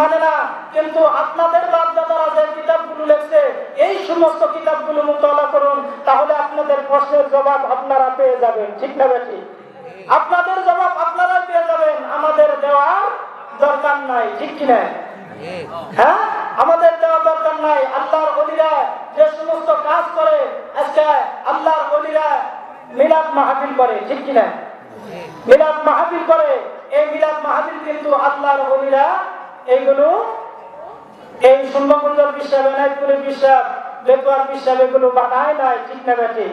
মানে না, কিন্তু আপনাদের বাপদাদারা যে কিতাবগুলো লিখছে, এই সমস্ত কিতাবগুলো মোতালা করুন, তাহলে আপনাদের প্রশ্নের জবাব আপনারা পেয়ে যাবেন। ঠিক না বেশি আপনাদের জবাব আপনারা পেয়ে যাবেন। আমাদের দেওয়ার দরকার নাই, ঠিক কিনা হ্যাঁ? আমাদের দেওয়া দরকার নাই। আল্লাহর অলিরা যে সমস্ত কাজ করে, আজকে আল্লাহর অলিরা মিলাদ মাহফিল করে, ঠিক কিনা মিলাদ মাহফিল করে, এই মিলাদ মাহফিল কিন্তু আল্লাহর অলিরা এইগুলো এই সুন্দরবন্দর বিশ্বাস এনায়তপুরের বিশ্বাস বেতুয়ার বিশ্বাস এগুলো বানায় নাই ঠিক না বেটি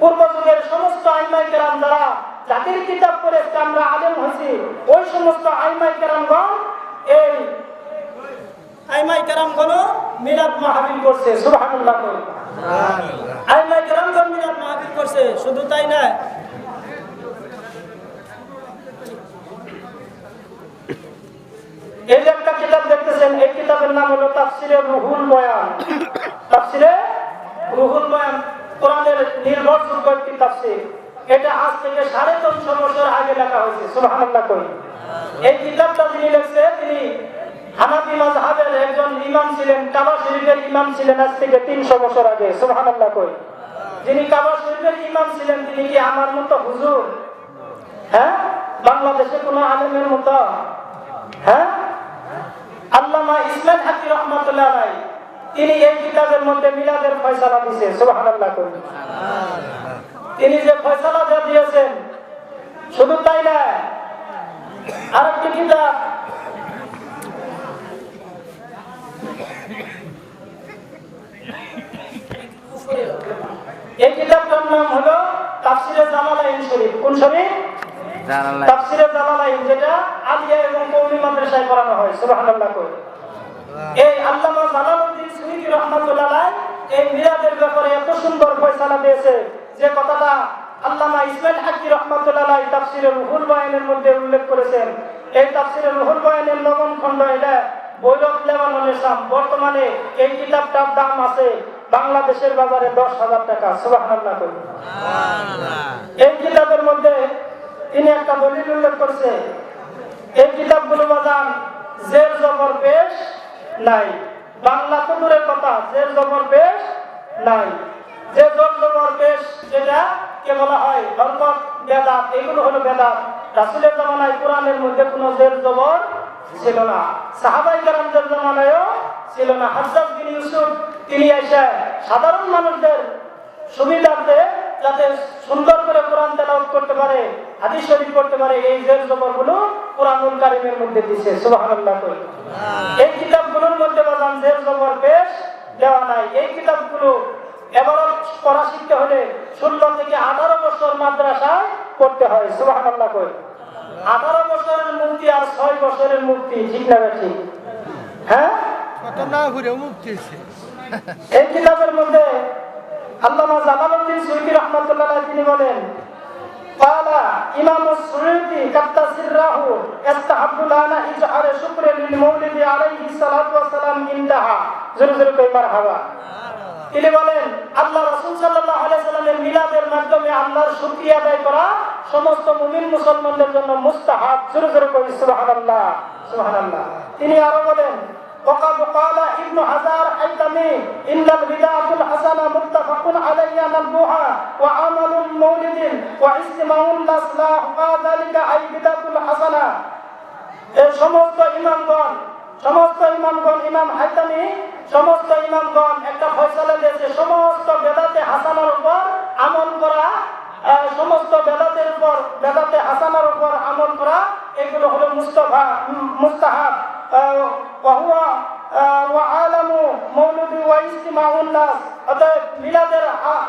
পূর্ব যুগের সমস্ত আইমাই কেরাম যারা জাতির কিতাব পড়ে আমরা আলেম হয়েছি ওই সমস্ত আইমাই কেরামগণ এই আইমাই কেরামগণ মিলাদ মাহফিল করছে সুবহানাল্লাহ করে আইমাই কেরামগণ মিলাদ মাহফিল করছে শুধু তাই না কিতাবের নাম হলো তাফসিরে রুহুল বয়ান। তাফসিরে রুহুল বয়ান কোরআনের নির্ভরযোগ্য একটি তাফসির। এটা আজ থেকে সাড়ে তিনশো বছর আগে লেখা হয়েছে, সুবহানাল্লাহ কই। এই কিতাবটা যিনি লিখছে তিনি হানাফি মাযহাবের একজন ইমাম ছিলেন, কাবা শরীফের ইমাম ছিলেন আজ থেকে তিনশো বছর আগে, সুবহানাল্লাহ কই। যিনি কাবা শরীফের ইমাম ছিলেন, তিনি কি আমার মতো হুজুর? হ্যাঁ? বাংলাদেশে কোনো আলেমের মতো? হ্যাঁ? আল্লামা ইসলাম হাকি রহমতুল্লাহ আলাই তিনি এই কিতাবের মধ্যে মিলাদের ফয়সালা দিয়েছে সুবহানাল্লাহ তিনি যে ফয়সালা যা দিয়েছেন শুধু তাই না আরেকটি কিতাব এই কিতাবটার নাম হলো তাফসিরে জালালাইন শরীফ। কোন শরীফ? তাফসিরে জালালাইন যেটা আলিয়া এবং কওমি মাদ্রাসায় পড়ানো হয় সুবহানাল্লাহ কই এই আল্লামা জালালউদ্দিন সুয়ুতি রাহমাতুল্লাহ এই মিলাদের ব্যাপারে এত সুন্দর ফয়সালা দিয়েছে যে কথাটা আল্লামা ইসমাইল হাকি রহমাতুল্লাহ আলাইহি তাফসিরে রুহুল বয়ানের মধ্যে উল্লেখ করেছেন। এই তাফসিরে রুহুল বয়ানের নবম খণ্ড এটা বৈরব লেবাননের সাম বর্তমানে এই কিতাবটার দাম আছে বাংলাদেশের বাজারে দশ হাজার টাকা কই এই কিতাবের মধ্যে তিনি একটা দলিল উল্লেখ করছে এই কিতাবগুলো বাজান জের জবর পেশ নাই। বাংলা তো কথা, জের জবর পেশ নাই। যে জোর জবর পেশ যেটা কে বলা হয় হরকত বেদাত, এগুলো হলো বেদাত। রাসুলের জামানায় কোরআনের মধ্যে কোনো জের জবর ছিল না। সাহাবাই কারামদের জামানায়ও ছিল না। হাজ্জাজ বিন ইউসুফ, তিনি এসে সাধারণ মানুষদের, সুবিধার্থে যাতে সুন্দর করে কোরআন তেলাওয়াত করতে পারে হাদিস শরীফ করতে পারে এই জের জবর কোরআনুল কারিমের মধ্যে দিছে সুবহানাল্লাহ কই। এই কিতাবগুলোর মধ্যে বাজান জের জবর পেশ দেওয়া নাই। এই কিতাবগুলো এবার পড়া শিখতে হলে ষোলো থেকে আঠারো বছর মাদ্রাসায় করতে হয় সুবহানাল্লাহ কই। আঠারো বছরের মুক্তি আর ছয় বছরের মুক্তি ঠিক না ঠিক? হ্যাঁ? কত না ঘুরে মুক্তি এই কিতাবের মধ্যে আল্লামা জালালউদ্দিন সুয়ুতি রাহমাতুল্লাহ তিনি বলেন قال إمام السيوطي قد سره يستحب لنا إظهار شكر للمولد عليه الصلاة والسلام عندها জোরে জোরে কই মারহাবা তিনি বলেন আল্লাহ রাসূল সাল্লাল্লাহু আলাইহি সাল্লামের মিলাদের মাধ্যমে আল্লাহর শুকরিয়া আদায় করা সমস্ত মুমিন মুসলমানদের জন্য মুস্তাহাব জোরে জোরে কই সুবহানাল্লাহ সুবহানাল্লাহ তিনি আরো বলেন وقد قال ابن حجر الحيثمي ان البدعه الحسنه متفق عليها نبوها وعمل مولد واجتماع الاصلاح وذلك اي بدعه الحسنه এই সমস্ত ইমামগণ সমস্ত ইমামগণ ইমাম হাইতামি সমস্ত ইমামগণ একটা ফয়সালা দিয়েছে সমস্ত বেদাতে হাসানার উপর আমল করা আহ, সমস্ত বেদাতের উপর বেদাতে হাসানার উপর আমল করা এগুলো হলো মুস্তফা উম, মুস্তাহাব ওয়া আলামু মৌলুদি ওয়া ইজতিমাউন অতএব মিলাদের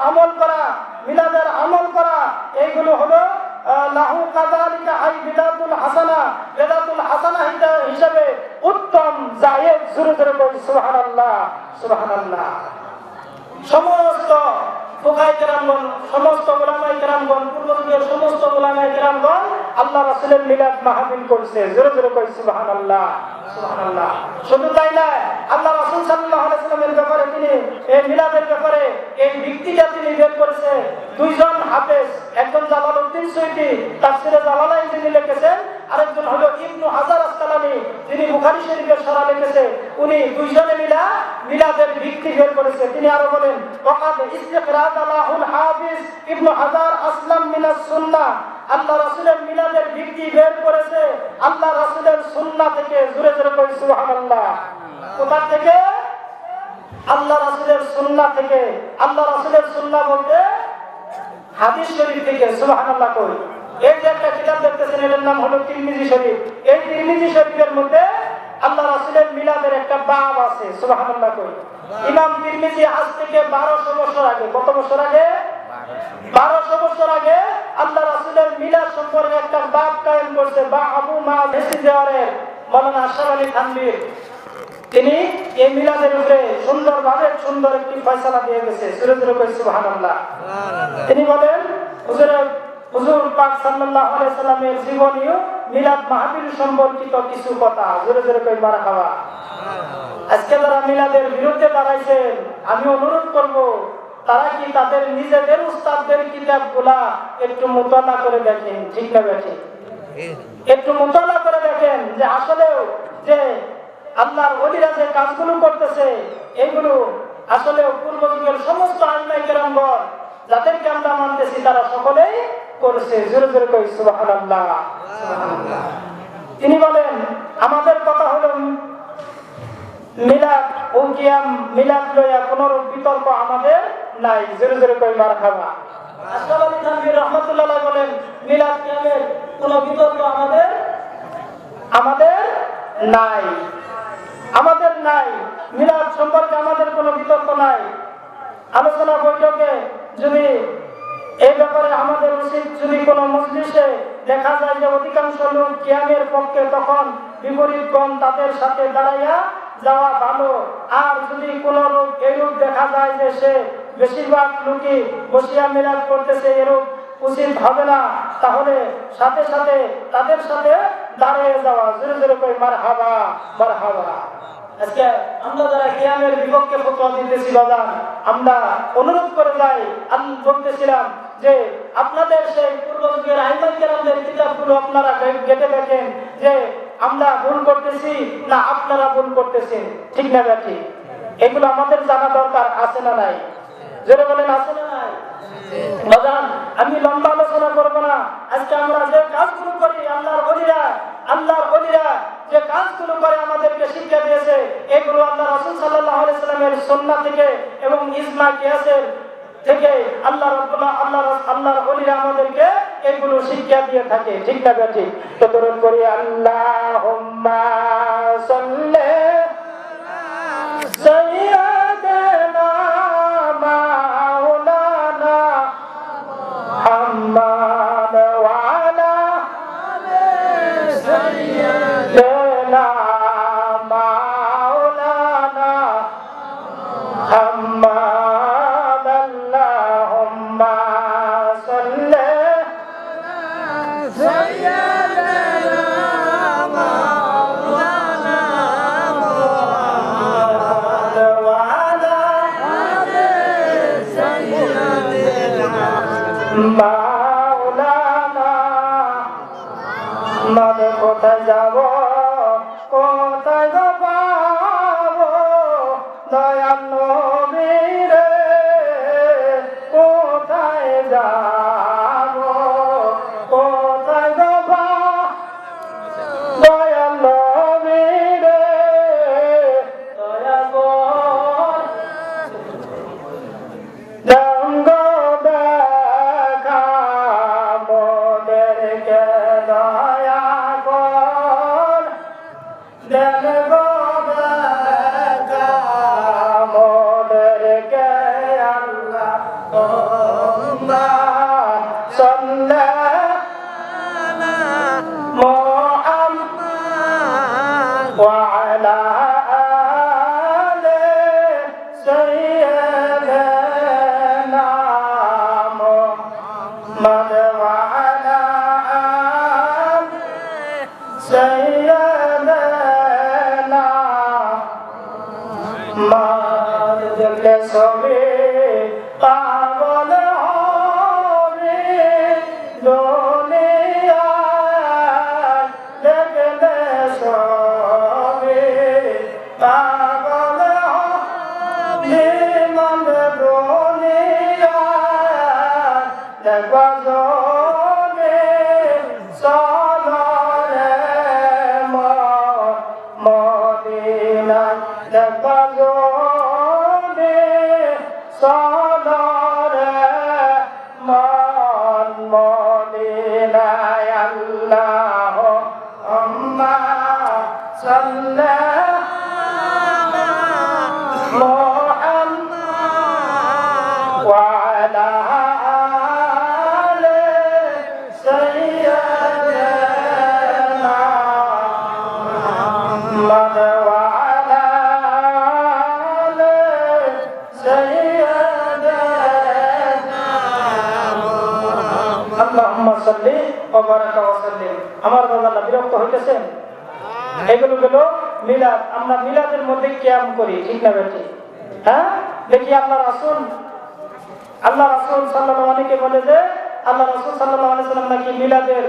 আমল করা, মিলাদের আমল করা, এইগুলো হলো লাহু কাযালিকা আই বিদাতুল হাসানা। বিদাতুল হাসানা হিসাবে উত্তম, জায়েজ জোরে জোরে বলি সুবহানাল্লাহ সুবহানাল্লাহ। সমস্ত ফুকাই কেরামগণ, সমস্ত ওলামাই কেরামগণ পূর্ব যুগের সমস্ত ওলামাই কেরামগণ আল্লাহ রাসূলের মিলাদ মাহফিল করছে। জোরে জোরে কই সুবহানাল্লাহ সুবহানাল্লাহ। শুধু তাই না আল্লাহ ব্যাপারে তিনি, এই মিলাদের ব্যাপারে এই ব্যক্তিটা তিনি বের করেছে। দুইজন হাফেজ, একজন জালালউদ্দিন তাফসিরে তিনি লিখেছেন, আরেকজন হলো ইবনু হাজার সাহাবী যিনি বুখারী শরীফের সরা লিখেছে। উনি দুইজনে মিলা মিলাদের ভিত্তি বের করেছে। তিনি আরও বলেন, ওয়াকাদ ইস্তিকরাত আলাহুল হাফিজ ইবনু হাজার আসলাম মিনাস সুন্নাহ। আল্লাহ রাসূলের মিলাদের ভিত্তি বের করেছে। আল্লাহ রাসূলের সুন্নাহ থেকে জোরে জোরে কই সুবহানাল্লাহ। কোথা থেকে? আল্লাহ রাসূলের সুন্নাহ থেকে। আল্লাহ রাসূলের সুন্নাহ বলতে হাদিস শরীফ থেকে, সুবহানাল্লাহ কই। এই যে একটা কিতাব দেখতেছেন, এটার নাম হলো তিরমিজি শরীফ। এই তিরমিজি শরীফের মধ্যে আল্লাহ রাসূলের মিলাদের একটা বাব আছে, সুবহানাল্লাহ কই। ইমাম তিরমিজি আজ থেকে 1200 বছর আগে, কত বছর আগে? 1200 বছর আগে আল্লাহ রাসূলের মিলাদ সম্পর্কে একটা বাব কায়েম করছে বা আবু মা ভেসি দেওয়ারের মাওলানা আশরাফ আলী থানভীর তিনি এই মিলাদের উপরে সুন্দরভাবে সুন্দর একটি ফয়সালা দিয়ে গেছে সুরে সুরে কই সুবহানাল্লাহ। তিনি বলেন হুজুরের হুজুর পাক সাল্লাল্লাহু আলাইহি সাল্লামের জীবনীয় মিলাদ মাহফিল সম্পর্কিত কিছু কথা জোরে জোরে কই মারহাবা আজকে যারা মিলাদের বিরুদ্ধে দাঁড়াইছেন আমি অনুরোধ করব তারা কি তাদের নিজেদের উস্তাদদের কিতাবগুলা একটু মোতালা করে দেখেন? ঠিক না দেখেন একটু মোতালা করে দেখেন যে আসলেও যে আল্লাহর ওলিরা যে কাজগুলো করতেছে, এগুলো আসলে পূর্ব যুগের সমস্ত কেরামগণ যাদেরকে আমরা মানতেছি, তারা সকলেই করছে। জোরে জোরে কই, সুবহানাল্লাহ। তিনি বলেন, আমাদের কথা হলো মিলাদ ও কিয়াম, মিলাদ লইয়া কোন বিতর্ক আমাদের নাই জোরে জোরে কই মার আলী বলেন মিলাদ কিয়ামের কোন বিতর্ক আমাদের? আমাদের নাই। আমাদের নাই। মিলাদ সম্পর্কে আমাদের কোনো বিতর্ক নাই। আলোচনা বৈঠকে যদি এই ব্যাপারে আমাদের উচিত যদি কোনো মজলিসে দেখা যায় যে অধিকাংশ লোক কিয়ামের পক্ষে তখন বিপরীতগণ তাদের সাথে দাঁড়াইয়া যাওয়া ভালো। আর যদি কোনো লোক এরূপ দেখা যায় যে সে বেশিরভাগ লোকই বসিয়া মিলাদ করতেছে এরূপ উচিত হবে না। তাহলে সাথে সাথে তাদের সাথে দাঁড়িয়ে যাওয়া। জোরে জোরে করে মার হাবা মার হাবা আজকে আমরা যারা আমরা অনুরোধ করে আমি বলতেছিলাম যে আপনাদের সেই আপনারা যে আমরা ভুল করতেছি না আপনারা করতেছেন। ঠিক না ব্যাঠি এগুলো আমাদের জানা দরকার, আছে না নাই? আমি লম্বা আলোচনা করব না। আজকে আমরা যে কাজগুলো করি, আল্লাহর বলিরা আল্লাহর বলিরা যে কাজগুলো করে আমাদেরকে শিক্ষা দিয়েছে, এগুলো আল্লাহ রাসূল সাল্লামের সুন্নাহ থেকে এবং ইজমা কিয়াসের থেকে আল্লাহ রাব্বুল্লাহ আল্লাহ আল্লাহর বলিরা আমাদেরকে এগুলো শিক্ষা দিয়ে থাকে। ঠিক না ঠিক তো দরুদ করি আল্লাহুম্মা Yeah. কোথায় যাব? গজনে সলরে মদিনা গজনে সলরে মন মদিনা আল্লাহ আম্মা সাল্লাল্লাহু আমার বাবা না বিরক্ত হইতেছেন? এগুলো গেল মিলাদ। আমরা মিলাদের মধ্যে ক্যাম করি, ঠিক না হ্যাঁ? দেখি আল্লাহ রাসুল আল্লাহ রাসুল সাল্লাহ আলীকে বলে যে, আল্লাহ রাসুল সাল্লাহ নাকি মিলাদের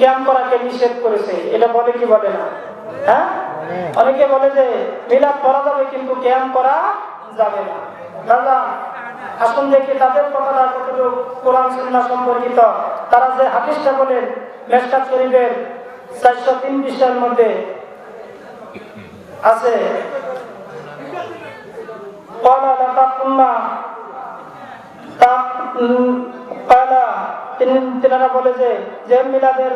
ক্যাম করাকে নিষেধ করেছে। এটা বলে কি বলে না? হ্যাঁ? অনেকে বলে যে, মিলাদ করা যাবে কিন্তু ক্যাম করা যাবে না। দাদা, আসুন দেখি তাদের কথাটা কতটুকু কোরআন সুন্না সম্পর্কিত। তারা যে হাদিসটা বলেন মেসকাত শরীফের চারশো তিন বিশ্বের মধ্যে আছে। বলে যে মিলাদের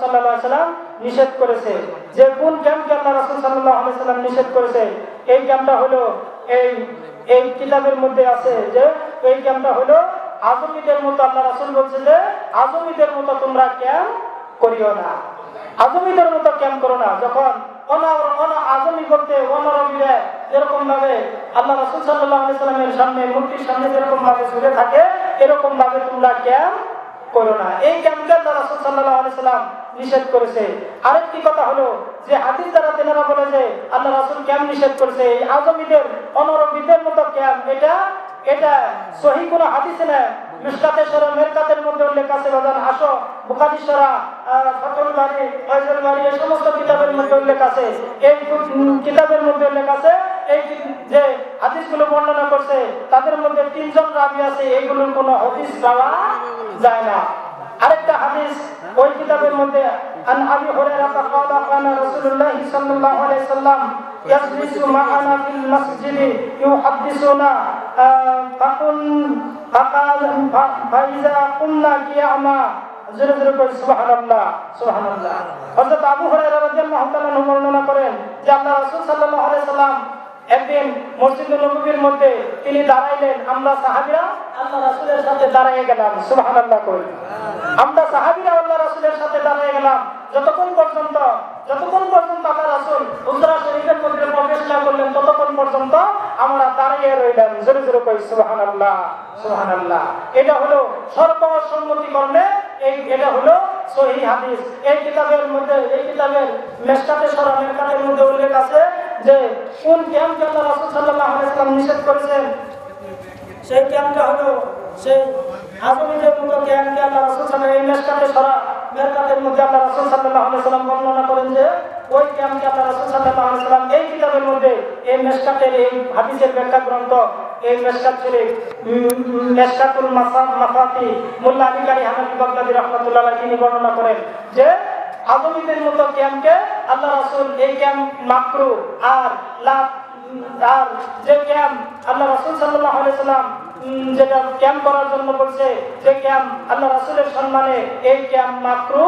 সাল্লাম নিষেধ করেছে? যে কোন নিষেধ করেছে? এই হলো এই এই মধ্যে আছে যে, এই জ্ঞানটা হলো আজমিদের মতো আল্লাহ রাসুল বলছে যে, আজমিদের মতো তোমরা ক্যাম্প করিও না। আজমিদের মতো ক্যাম্প করো না। যখন বলতে সামনে, মূর্তির সামনে থাকে তোমরা এই করেছে। আরেকটি কথা হলো যে, হাদিস দ্বারা তেনারা বলে যে, আল্লাহ রাসুল ক্যাম্প নিষেধ করেছে। আজমিদের, অনরবিদের মতো ক্যাম্প এটা এটা সহি কোনো হাদিসে না মিসকাতে সরা মেরকাতের মধ্যে উল্লেখ আছে বাজান আসো বুখারী সরা ফাতুল বাড়ি ফয়জুল বাড়ি এই সমস্ত কিতাবের মধ্যে উল্লেখ আছে এই উম, কিতাবের মধ্যে উল্লেখ আছে এই কি- যে হাদিসগুলো বর্ণনা করছে তাদের মধ্যে তিনজন রাবি আছে এইগুলোর কোনো হাদিস পাওয়া যায় না আরেকটা হাদিস ওই কিতাবের মধ্যে আন আবি হুরায়রা قال كان رسول الله صلى الله عليه وسلم يجلس معنا في المسجد يحدثنا তখন ফাকাল ফাইজা কুমনা কিয়ামা। জোরে জোরে করে সুবহানাল্লাহ। সুবহানাল্লাহ। আবু হুরায়রা রাদিয়াল্লাহু তাআলা বর্ণনা করেন যে আল্লাহ রাসূল সাল্লাল্লাহু সাল্লাম একদিন মসজিদ নববীর মধ্যে তিনি দাঁড়াইলেন। আমরা সাহাবীরা আল্লাহ রাসুলের সাথে দাঁড়ায় গেলাম। সুবহানাল্লাহ করে হ্যাঁ। আমরা সাহাবীরা আল্লাহ রাসূলের সাথে দাঁড়ায় গেলাম। যতক্ষণ পর্যন্ত যতক্ষণ পর্যন্ত আল্লাহ রাসূল উজরা শরীফের মধ্যে প্রবেশ না করলেন ততক্ষণ পর্যন্ত আমরা দাঁড়িয়ে রইলাম, জোরে জোরে কই, সুবহানাল্লাহ সুবহানাল্লাহ। এটা হলো সর্বসম্মতি করলে এই এটা হলো সহি হাদিস। এই কিতাবের মধ্যে, এই কিতাবের মেশকাতে সরা মেশকাতের মধ্যে উল্লেখ আছে যে, কোন ক্যাম্পকে আল্লাহ রাসূল সাল্লাল্লাহু আলাইহি সাল্লাম নিষেধ করেছেন? সেই ক্যাম্পটা হলো, সেই আজমিদের মতো ক্যাম্পকে আল্লাহ রাসূল সাল্লাল্লাহু এই মেশকাতে সরা। মেশকাতের মধ্যে আল্লাহ রাসূল সাল্লাল্লাহু আলাইহি সাল্লাম বর্ণনা করেন যে, ওই ক্যাম্পকে আল্লাহ রাসূল সাল্লাল্লাহু আলাইহি সাল্লাম এই কিতাবের মধ্যে, এই মেশকাতের, এই হাদিসের ব্যাখ্যা গ্রন্থ, এই মেশকাত শরীফ মেশকাতুল মাফাতি, মোল্লা আলী কারি হানাফি বাগদাদি রাহমাতুল্লাহ আলাইহি তিনি বর্ণনা করেন যে আজমিদের মতো ক্যাম্পকে আল্লাহ রাসূল এই ক্যাম্প মাকরু, আর লাভ আর যে ক্যাম্প আল্লাহ রাসূল সাল্লাল্লাহু আলাইহি সাল্লাম যেটা ক্যাম্প করার জন্য বলছে যে ক্যাম্প, আল্লাহ রাসূলের সম্মানে এই ক্যাম্প মাকরু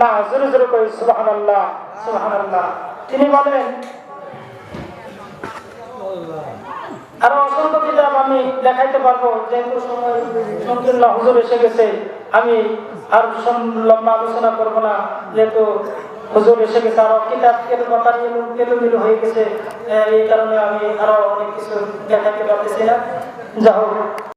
না, জোরে জোরে কই, সুবহানাল্লাহ সুবহানাল্লাহ। তিনি বলেন, আরও অসংখ্য কিতাব আমি দেখাইতে পারব, যেহেতু সময় সংকীর্ণ হুজুর এসে গেছে, আমি আর লম্বা আলোচনা করব না, যেহেতু হুজুর এসে গেছে, আরও কিতাব কথা কেলুমিলু হয়ে গেছে এই কারণে আমি আরও অনেক কিছু দেখাইতে পারতেছি না। যা হোক